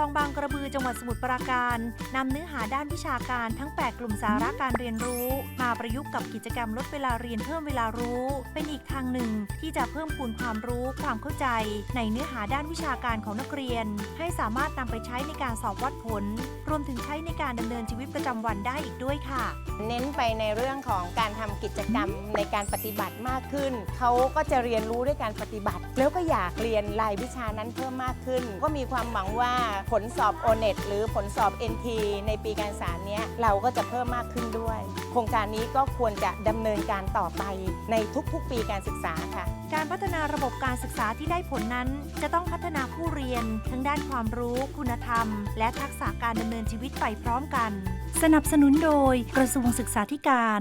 ลองบางกระบือจังหวัดสมุทรปราการนำเนื้อหาด้านวิชาการทั้ง 8 กลุ่มสาระการเรียนรู้ มาประยุกต์กับกิจกรรมลดเวลาเรียนเพิ่มเวลารู้ เป็นอีกทางหนึ่งที่จะเพิ่มพูนความรู้ความเข้าใจ ในเนื้อหาด้านวิชาการของนักเรียน ให้สามารถนำไปใช้ในการสอบวัดผล รวมถึงใช้ในการดำเนินชีวิตประจำวันได้อีกด้วยค่ะ เน้นไปในเรื่องของการทำกิจกรรมในการปฏิบัติมากขึ้น เขาก็จะเรียนรู้ด้วยการปฏิบัติ แล้วก็อยากเรียนรายวิชานั้นเพิ่มมากขึ้น ก็มีความหวังว่าผลสอบ o n e t หรือผลสอบ NT ในปีการศึกษาเนี้ยเราก็จะเพิ่มมากขึ้นด้วย โครงการนี้ก็ควรจะดำเนินการต่อไปในทุกๆ ปีการศึกษาค่ะ การพัฒนาระบบการศึกษาที่ได้ผลนั้น จะต้องพัฒนาผู้เรียน ทั้งด้านความรู้ คุณธรรม และทักษะการดำเนินชีวิตไปพร้อมกัน สนับสนุนโดยกระทรวงศึกษาธิการ